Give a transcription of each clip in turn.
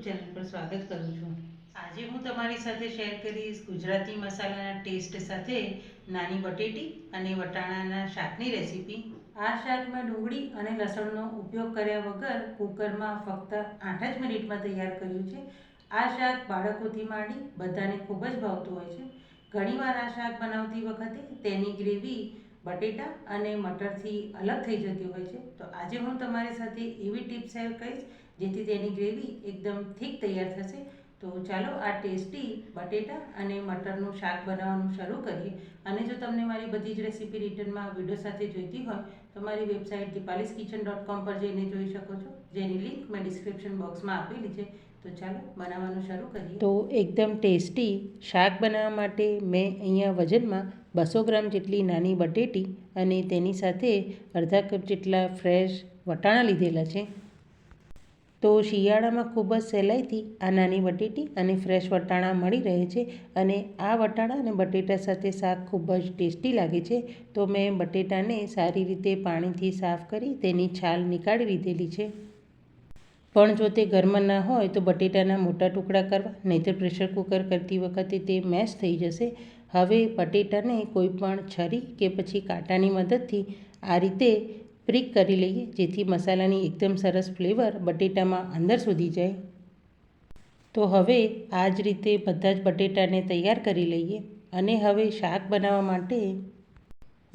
Channel પર સ્વાગત કરું છું. આજે હું તમારી સાથે શેર કરીશ ગુજરાતી મસાલાના ટેસ્ટ સાથે નાની બટેટી અને વટાણાના શાકની રેસીપી આ શાકમાં ડુંગળી અને લસણનો ઉપયોગ કર્યા વગર કુકરમાં ફક્ત આઠ જ મિનિટમાં તૈયાર કર્યું છે. આ શાક બાળકોથી માંડી બધાને ખૂબ જ ભાવતું હોય છે. ઘણીવાર આ શાક બનાવતી વખતે તેની ગ્રેવી બટેટા અને મટરથી અલગ થઈ જતી હોય છે. તો આજે હું તમારી સાથે એવી ટીપ શેર કરીશ, જેથી તેની ગ્રેવી એકદમ થીક તૈયાર થશે. તો ચાલો આ ટેસ્ટી બટેટા અને મટરનું શાક બનાવવાનું શરૂ કરીએ. અને જો તમને મારી બધી જ રેસીપી રિટર્નમાં વીડિયો સાથે જોઈતી હોય તો વેબસાઇટથી website Deepali's kitchen dot com પર જઈને જોઈ શકો છો. જેની લિંક મેં ડિસ્ક્રિપ્શન બોક્સમાં આપેલી છે. તો ચાલો બનાવવાનું શરૂ કરીએ. તો એકદમ ટેસ્ટી શાક બનાવવા માટે મેં અહીંયા વજનમાં બસો ગ્રામ જેટલી નાની બટેટી અને તેની સાથે અડધા કપ જેટલા ફ્રેશ વટાણા લીધેલા છે. તો શિયાળામાં ખૂબ જ સહેલાઈથી આ નાની બટેટી અને ફ્રેશ વટાણા મળી રહે છે અને આ વટાણા અને બટેટા સાથે શાક ખૂબ જ ટેસ્ટી લાગે છે. તો મેં બટેટાને સારી રીતે પાણીથી સાફ કરી તેની છાલ નીકાળી લીધેલી છે. પણ જો તે ઘરમાં ના હોય તો બટેટાના મોટા ટુકડા કરવા, નહીંતર પ્રેશર કુકર કરતી વખતે તે મેશ થઈ જશે. હવે બટેટાને કોઈ પણ છરી કે પછી કાંટાની મદદથી આ રીતે પ્રિક કરી લઈએ, જેથી મસાલાની એકદમ સરસ ફ્લેવર બટેટામાં અંદર સુધી જાય. તો હવે આ જ રીતે બધા જ બટેટાને તૈયાર કરી લઈએ અને હવે શાક બનાવવા માટે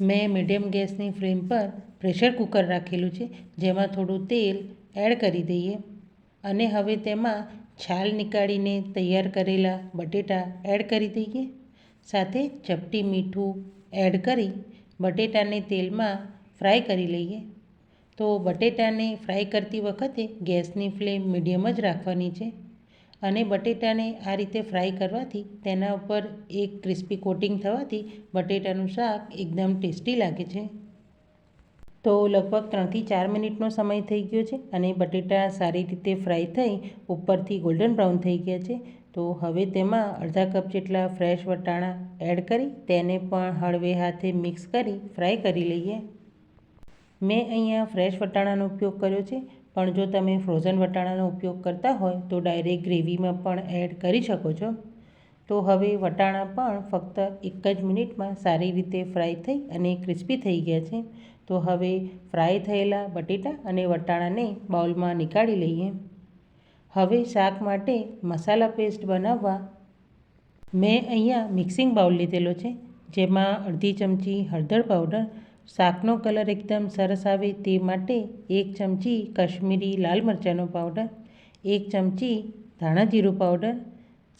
મેં મીડિયમ ગેસની ફ્લેમ પર પ્રેશર કુકર રાખેલું છે, જેમાં થોડું તેલ એડ કરી દઈએ. અને હવે તેમાં છાલ નીકાળીને તૈયાર કરેલા બટેટા એડ કરી દઈએ. સાથે ચપટી મીઠું એડ કરી બટેટાને તેલમાં ફ્રાય કરી લઈએ. તો બટેટાને ફ્રાય કરતી વખતે ગેસની ફ્લેમ મીડિયમ જ રાખવાની છે અને બટેટાને આ રીતે ફ્રાય કરવાથી તેના ઉપર એક ક્રિસ્પી કોટિંગ થવાથી બટેટાનું શાક એકદમ ટેસ્ટી લાગે છે. તો લગભગ ત્રણથી ચાર મિનિટનો સમય થઈ ગયો છે અને બટેટા સારી રીતે ફ્રાય થઈ ઉપરથી ગોલ્ડન બ્રાઉન થઈ ગયા છે. તો હવે તેમાં અડધા કપ જેટલા ફ્રેશ વટાણા એડ કરી તેને પણ હળવે હાથે મિક્સ કરી ફ્રાય કરી લઈએ. મેં અહીંયા ફ્રેશ વટાણાનો ઉપયોગ કર્યો છે, પણ જો તમે ફ્રોઝન વટાણાનો ઉપયોગ કરતા હોય તો ડાયરેક્ટ ગ્રેવીમાં પણ એડ કરી શકો છો. તો હવે વટાણા પણ ફક્ત એક જ મિનિટમાં સારી રીતે ફ્રાય થઈ અને ક્રિસ્પી થઈ ગયા છે. તો હવે ફ્રાય થયેલા બટેટા અને વટાણાને બાઉલમાં નીકાળી લઈએ. હવે શાક માટે મસાલા પેસ્ટ બનાવવા મેં અહીંયા મિક્સિંગ બાઉલ લીધેલો છે, જેમાં અડધી ચમચી હળદર પાવડર શાકનો કલર એકદમ સરસ આવે તે માટે એક ચમચી કશ્મીરી લાલ મરચાંનો પાવડર એક ચમચી ધાણા જીરું પાવડર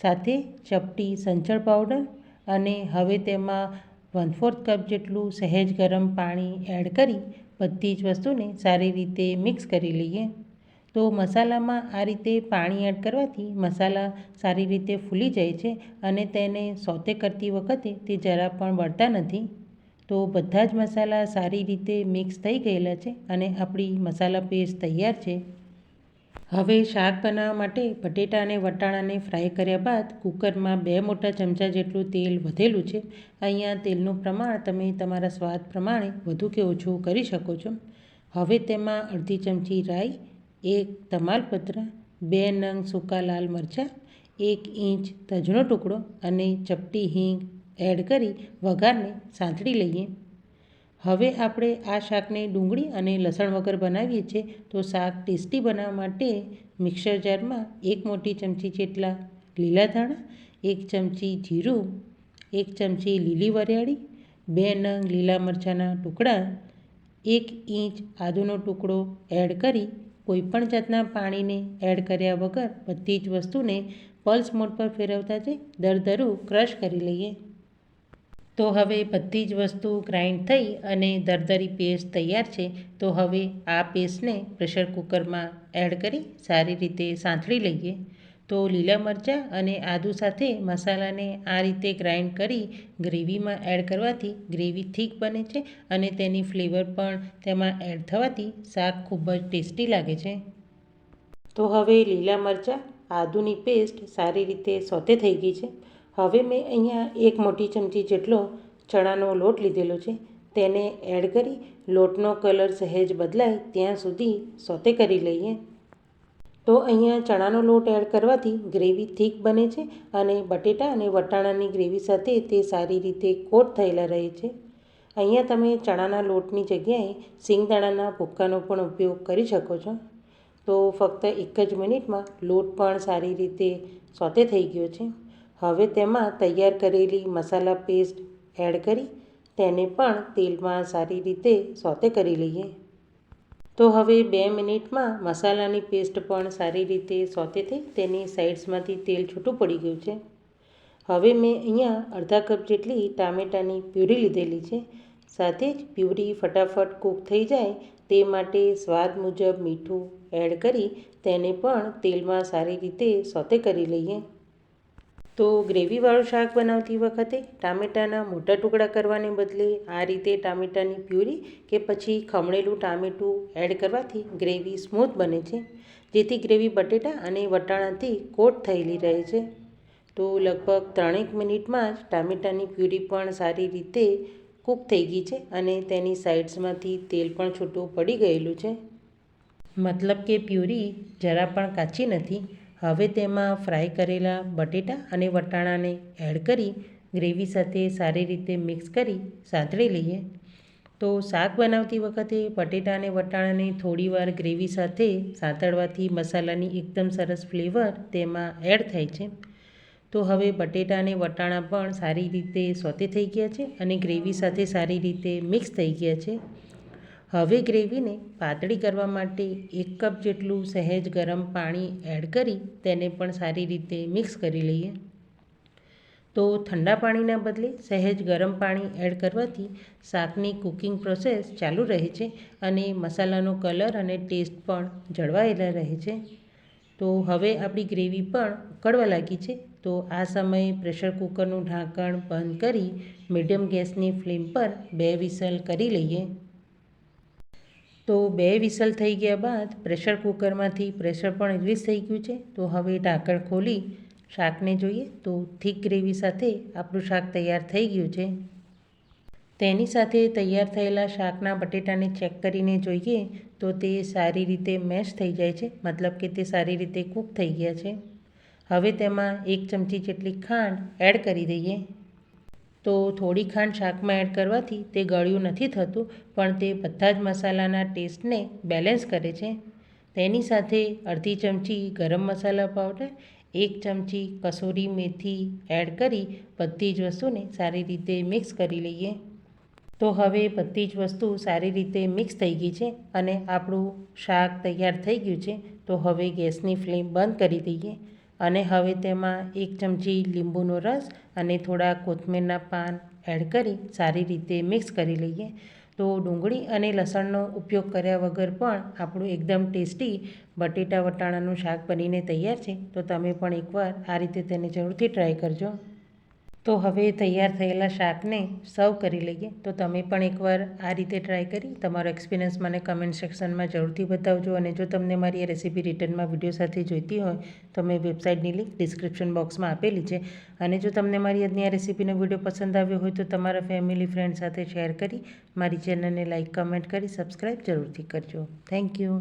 સાથે ચપટી સંચળ પાવડર અને હવે તેમાં વન ફોર્થ કપ જેટલું સહેજ ગરમ પાણી એડ કરી બધી જ વસ્તુને સારી રીતે મિક્સ કરી લઈએ. તો મસાલામાં આ રીતે પાણી એડ કરવાથી મસાલા સારી રીતે ફૂલી જાય છે અને તેને સોતે કરતી વખતે તે જરા પણ બળતા નથી. તો બધા જ મસાલા સારી રીતે મિક્સ થઈ ગયેલા છે અને આપણી મસાલા પેસ્ટ તૈયાર છે. હવે શાક બનાવવા માટે બટેટા અને વટાણાને ફ્રાય કર્યા બાદ કુકરમાં બે મોટા ચમચા જેટલું તેલ વધેલું છે. અહીંયા તેલનું પ્રમાણ તમે તમારા સ્વાદ પ્રમાણે વધુ કે ઓછું કરી શકો છો. હવે તેમાં અડધી ચમચી રાઈ, એક તમાલપત્ર, બે નંગ સૂકા લાલ મરચાં, એક ઇંચ તજનો ટુકડો અને ચપટી હિંગ એડ કરી વઘારને સાંતળી લઈએ. હવે આપણે આ શાકને ડુંગળી અને લસણ વગર બનાવીએ છીએ તો શાક ટેસ્ટી બનાવવા માટે મિક્સર જારમાં એક મોટી ચમચી જેટલા લીલા ધાણા, એક ચમચી જીરું, એક ચમચી લીલી વરિયાળી, બે નંગ લીલા મરચાંના ટુકડા, એક ઇંચ આદુનો ટુકડો એડ કરી કોઈપણ જાતના પાણીને એડ કર્યા વગર બધી જ વસ્તુને પલ્સ મોડ પર ફેરવતા જઈ દરદરું ક્રશ કરી લઈએ. તો હવે બધી જ વસ્તુ ગ્રાઇન્ડ થઈ અને દરદરી પેસ્ટ તૈયાર છે, તો હવે આ પેસ્ટને પ્રેશર કુકરમાં એડ કરી સારી રીતે સાંથળી લઈએ. તો લીલા મરચાં અને આદુ સાથે મસાલાને આ રીતે ગ્રાઇન્ડ કરી ગ્રેવીમાં એડ કરવાથી ગ્રેવી થીક બને છે અને તેની ફ્લેવર પણ તેમાં એડ થવાથી શાક ખૂબ જ ટેસ્ટી લાગે છે. તો હવે લીલા મરચાં, આદુની પેસ્ટ સારી રીતે સોતે થઈ ગઈ છે. હવે મેં અહીંયા એક મોટી ચમચી જેટલો ચણાનો લોટ લીધેલો છે, તેને એડ કરી લોટનો કલર સહેજ બદલાય ત્યાં સુધી સોતે કરી લઈએ. તો અહીંયા ચણાનો લોટ એડ કરવાથી ગ્રેવી થીક બને છે અને બટેટા અને વટાણાની ગ્રેવી સાથે તે સારી રીતે કોટ થયેલા રહે છે. અહીંયા તમે ચણાના લોટની જગ્યાએ સિંગદાણાના ભૂક્કાનો પણ ઉપયોગ કરી શકો છો. તો ફક્ત એક જ મિનિટમાં લોટ પણ સારી રીતે સોતે થઈ ગયો છે. હવે તેમાં તૈયાર કરેલી મસાલા પેસ્ટ એડ કરી તેને પણ તેલમાં સારી રીતે સોતે કરી લઈએ. તો હવે બે મિનિટમાં મસાલાની પેસ્ટ પણ સારી રીતે સોતે થઈ તેની સાઇડ્સમાંથી તેલ છૂટું પડી ગયું છે. હવે મેં અહીંયા અડધા કપ જેટલી ટામેટાની પ્યુરી લીધેલી છે. સાથે જ પ્યુરી ફટાફટ કૂક થઈ જાય તે માટે સ્વાદ મુજબ મીઠું એડ કરી તેને પણ તેલમાં સારી રીતે સોતે કરી લઈએ. તો ગ્રેવીવાળું શાક બનાવતી વખતે ટામેટાના મોટા ટુકડા કરવાને બદલે આ રીતે ટામેટાની પ્યુરી કે પછી ખમણેલું ટામેટું એડ કરવાથી ગ્રેવી સ્મૂથ બને છે, જેથી ગ્રેવી બટેટા અને વટાણાથી કોટ થયેલી રહે છે. તો લગભગ ત્રણેક મિનિટમાં જ ટામેટાની પ્યુરી પણ સારી રીતે કૂક થઈ ગઈ છે અને તેની સાઇડ્સમાંથી તેલ પણ છૂટું પડી ગયેલું છે. મતલબ કે પ્યુરી જરા પણ કાચી નથી હવે તેમાં ફ્રાય કરેલા બટેટા અને વટાણાને એડ કરી ગ્રેવી સાથે સારી રીતે મિક્સ કરી સાંતળી લઈએ. તો શાક બનાવતી વખતે બટેટા અને વટાણાને થોડીવાર ગ્રેવી સાથે સાંતળવાથી મસાલાની એકદમ સરસ ફ્લેવર તેમાં એડ થાય છે. તો હવે બટેટા અને વટાણા પણ સારી રીતે સોતે થઈ ગયા છે અને ગ્રેવી સાથે સારી રીતે મિક્સ થઈ ગયા છે. હવે ગ્રેવીને પાતળી કરવા માટે એક કપ જેટલું સહેજ ગરમ પાણી એડ કરી તેને પણ સારી રીતે મિક્સ કરી લઈએ. તો ઠંડા પાણીના બદલે સહેજ ગરમ પાણી એડ કરવાથી શાકની કુકિંગ પ્રોસેસ ચાલુ રહે છે અને મસાલાનો કલર અને ટેસ્ટ પણ જળવાયેલા રહે છે. તો હવે આપણી ગ્રેવી પણ ઉકળવા લાગી છે. તો આ સમયે પ્રેશર કુકરનું ઢાંકણ બંધ કરી મીડિયમ ગેસની ફ્લેમ પર બે વિસલ કરી લઈએ. તો બે વિસલ થઈ ગયા બાદ પ્રેશર કુકરમાંથી પ્રેશર પણ રિલીઝ થઈ ગયું છે. તો હવે ઢાંકણ ખોલી શાકને જોઈએ તો થીક ગ્રેવી સાથે આપણું શાક તૈયાર થઈ ગયું છે. તેની સાથે તૈયાર થયેલા શાકના બટેટાને ચેક કરીને જોઈએ તો તે સારી રીતે મેશ થઈ જાય છે, મતલબ કે તે સારી રીતે કૂક થઈ ગયા છે. હવે તેમાં એક ચમચી જેટલી ખાંડ એડ કરી દઈએ. તો થોડી ખાંડ શાકમાં એડ કરવાથી તે ગળ્યું નથી થતું, પણ તે બધા જ મસાલાના ટેસ્ટને બેલેન્સ કરે છે. તેની સાથે અડધી ચમચી ગરમ મસાલા પાવડર એક ચમચી કસૂરી મેથી એડ કરી બધી જ વસ્તુને સારી રીતે મિક્સ કરી લઈએ. તો હવે બધી જ વસ્તુ સારી રીતે મિક્સ થઈ ગઈ છે અને આપણું શાક તૈયાર થઈ ગયું છે, તો હવે ગેસની ફ્લેમ બંધ કરી દઈએ. અને હવે તેમાં એક ચમચી લીંબુનો રસ અને થોડા કોથમીરના પાન એડ કરી સારી રીતે મિક્સ કરી લઈએ. તો ડુંગળી અને લસણનો ઉપયોગ કર્યા વગર પણ આપણું એકદમ ટેસ્ટી બટેટા વટાણાનું શાક બનીને તૈયાર છે. તો તમે પણ એકવાર આ રીતે તેને જરૂરથી ટ્રાય કરજો. તો હવે તૈયાર થયેલા શાકને સર્વ કરી લઈએ. તો તમે પણ એકવાર આ રીતે ટ્રાય કરી, તમારો એક્સપિરિયન્સ મને કમેન્ટ સેક્શનમાં જરૂરથી બતાવજો અને જો તમને મારી આ રેસીપી રિટર્નમાં વીડિયો સાથે જોઈતી હોય, તો મેં વેબસાઇટની લિંક ડિસ્ક્રિપ્શન બોક્સમાં આપેલી છે. અને જો તમને મારી આજની આ રેસીપીનો વીડિયો પસંદ આવ્યો હોય, તો તમારા ફેમિલી ફ્રેન્ડ સાથે શેર કરી, મારી ચેનલને લાઇક કમેન્ટ કરી સબસ્ક્રાઈબ જરૂરથી કરજો. Thank you